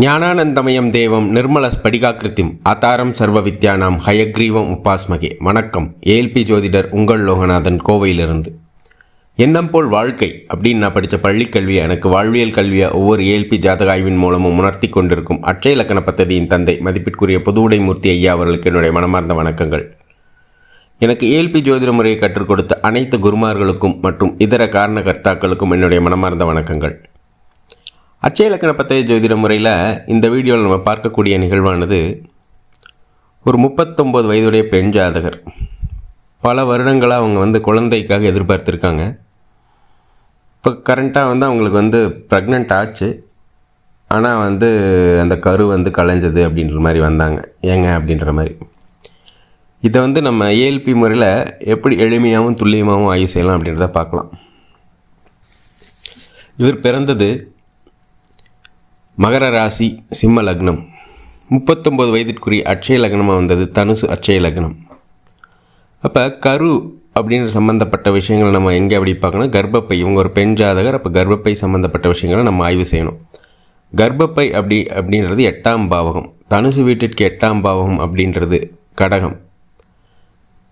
ஞானானந்தமயம் தேவம் நிர்மல ஸ்படிகாக்கிருத்திம் அத்தாரம் சர்வ வித்யானாம் ஹயக்ரீவம் உபாஸ்மகே. வணக்கம். ஏல்பி ஜோதிடர் உங்கள் லோகநாதன் கோவையிலிருந்து. எண்ணம் போல் வாழ்க்கை அப்படின்னு நான் படித்த பள்ளிக்கல்வி எனக்கு வாழ்வியல் கல்வியை ஒவ்வொரு ஏல்பி ஜாதக ஆய்வின் மூலமும் உணர்த்தி கொண்டிருக்கும் அட்சய இலக்கண பத்ததியின் தந்தை மதிப்பிற்குரிய புதுவுடைமூர்த்தி ஐயா அவர்களுக்கு என்னுடைய மனமார்ந்த வணக்கங்கள். எனக்கு ஏல்பி ஜோதிட முறையை கற்றுக் கொடுத்த அனைத்து குருமார்களுக்கும் மற்றும் இதர காரணகர்த்தாக்களுக்கும் என்னுடைய மனமார்ந்த வணக்கங்கள். அச்சய இலக்கண பத்தய ஜோதிட முறையில் இந்த வீடியோவில் நம்ம பார்க்கக்கூடிய நிகழ்வானது ஒரு முப்பத்தொம்போது வயதுடைய பெண் ஜாதகர். பல வருடங்களாக அவங்க வந்து குழந்தைக்காக எதிர்பார்த்துருக்காங்க. இப்போ கரண்ட்டாக வந்து அவங்களுக்கு வந்து ப்ரெக்னென்ட் ஆச்சு. ஆனால் வந்து அந்த கரு வந்து கலைஞ்சது அப்படின்ற மாதிரி வந்தாங்க. ஏங்க அப்படின்ற மாதிரி. இதை வந்து நம்ம ஏஎல்பி முறையில் எப்படி எளிமையாகவும் துல்லியமாகவும் ஆய்வு செய்யலாம் அப்படின்றத பார்க்கலாம். இவர் பிறந்தது மகர ராசி சிம்ம லக்னம். முப்பத்தொம்பது வயதிற்குரிய அட்சய லக்னமாக வந்தது தனுசு அட்சய லக்னம். அப்போ கரு அப்படின்ற சம்மந்தப்பட்ட விஷயங்களை நம்ம எங்கே அப்படி பார்க்கணும்? கர்ப்பப்பை. இவங்க ஒரு பெண் ஜாதகர் அப்போ கர்ப்பப்பை சம்மந்தப்பட்ட விஷயங்களை நம்ம ஆய்வு செய்யணும். கர்ப்பப்பை அப்படி அப்படின்றது எட்டாம் பாவகம். தனுசு வீட்டிற்கு எட்டாம் பாவகம் அப்படின்றது கடகம்.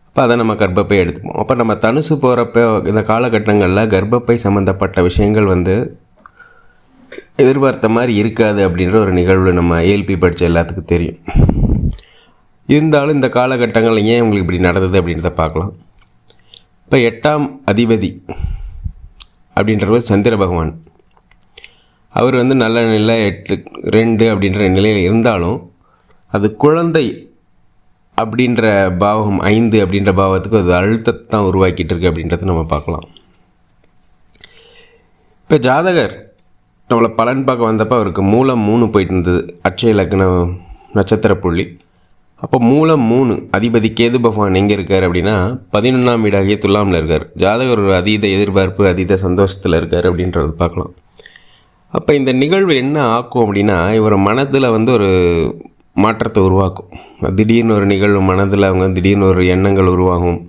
அப்போ அதை நம்ம கர்ப்பப்பை எடுத்துப்போம் அப்போ நம்ம தனுசு போகிறப்ப இந்த காலகட்டங்களில் கர்ப்பப்பை சம்மந்தப்பட்ட விஷயங்கள் வந்து எதிர்பார்த்த மாதிரி இருக்காது அப்படின்ற ஒரு நிகழ்வு நம்ம ஏஎல்பி படித்த எல்லாத்துக்கும் தெரியும். இருந்தாலும் இந்த காலகட்டங்களில் ஏன் உங்களுக்கு இப்படி நடந்தது அப்படின்றத பார்க்கலாம். இப்போ எட்டாம் அதிபதி அப்படின்றவர் சந்திர பகவான். அவர் வந்து நல்ல நிலை எட்டு ரெண்டு அப்படின்ற நிலையில் இருந்தாலும் அது குழந்தை அப்படின்ற பாவகம் ஐந்து அப்படின்ற பாவத்துக்கு அது அழுத்தத்தை தான் உருவாக்கிட்டு இருக்கு அப்படின்றத நம்ம பார்க்கலாம். இப்போ ஜாதகர் நம்மளை பலன் பார்க்க வந்தப்போ அவருக்கு மூலம் மூணு போயிட்டு இருந்தது அட்சய லக்ன நட்சத்திர புள்ளி. அப்போ மூலம் மூணு அதிபதி கேது பகவான் எங்கே இருக்கார் அப்படின்னா பதினொன்றாம் வீடாகிய துலாமில் இருக்கார். ஜாதகர் ஒரு அதீத எதிர்பார்ப்பு அதீத சந்தோஷத்தில் இருக்கார் அப்படின்றது பார்க்கலாம். அப்போ இந்த நிகழ்வு என்ன ஆக்கும் அப்படின்னா இவர் மனதில் வந்து ஒரு மாற்றத்தை உருவாக்கும். திடீர்னு ஒரு நிகழ்வு மனதில் அவங்க திடீர்னு ஒரு எண்ணங்கள் உருவாகும்.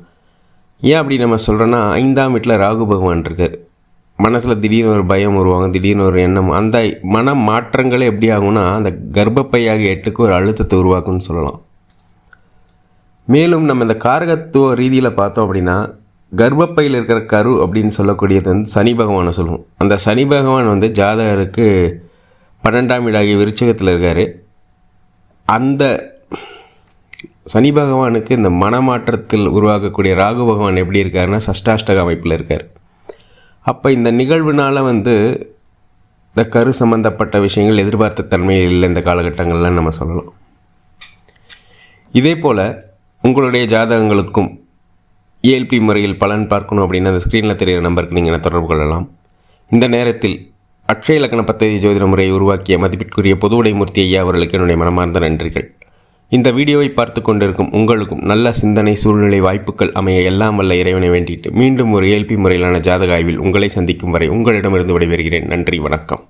ஏன் அப்படி நம்ம சொல்கிறோன்னா ஐந்தாம் வீட்டில் ராகு பகவான் இருக்கார். மனசில் திடீர்னு ஒரு பயம் வருவாங்க திடீர்னு ஒரு எண்ணம். அந்த மன மாற்றங்களே எப்படி ஆகும்னா அந்த கர்ப்பப்பையாக எட்டுக்கு ஒரு அழுத்தத்தை உருவாக்கும்னு சொல்லலாம். மேலும் நம்ம இந்த காரகத்துவ ரீதியில் பார்த்தோம் அப்படின்னா கர்ப்பப்பையில் இருக்கிற கரு அப்படின்னு சொல்லக்கூடியது வந்து சனி பகவானை சொல்லுவோம். அந்த சனி பகவான் வந்து ஜாதகருக்கு பன்னெண்டாம் வீடாகிய விருச்சகத்தில் இருக்கார். அந்த சனி பகவானுக்கு இந்த மனமாற்றத்தில் உருவாக்கக்கூடிய ராகு பகவான் எப்படி இருக்காருன்னா சஷ்டாஷ்டக அமைப்பில் இருக்கார். அப்போ இந்த நிகழ்வுனால் வந்து இந்த கரு சம்மந்தப்பட்ட விஷயங்கள் எதிர்பார்த்த தன்மை இல்லை இந்த காலகட்டங்களில் நம்ம சொல்லலாம். இதே போல் உங்களுடைய ஜாதகங்களுக்கும் ஏஎல்பி முறையில் பலன் பார்க்கணும் அப்படின்னு அந்த ஸ்க்ரீனில் தெரிகிற நம்பருக்கு நீங்கள் என்ன தொடர்பு கொள்ளலாம்? இந்த நேரத்தில் அக்ஷய இலக்கண பத்ததி ஜோதிட முறையை உருவாக்கிய மதிப்பிற்குரிய பொதுவுடைமூர்த்தி ஐயா அவர்களுக்கு என்னுடைய மனமார்ந்த நன்றிகள். இந்த வீடியோவை பார்த்து கொண்டிருக்கும் உங்களுக்கும் நல்ல சிந்தனை சூழ்நிலை வாய்ப்புகள் அமைய எல்லாம் வல்ல இறைவனை வேண்டிட்டு மீண்டும் ஒரு ஏல்பி முறையிலான ஜாதக ஆய்வில் உங்களை சந்திக்கும் வரை உங்களிடமிருந்து விடைபெறுகிறேன். நன்றி வணக்கம்.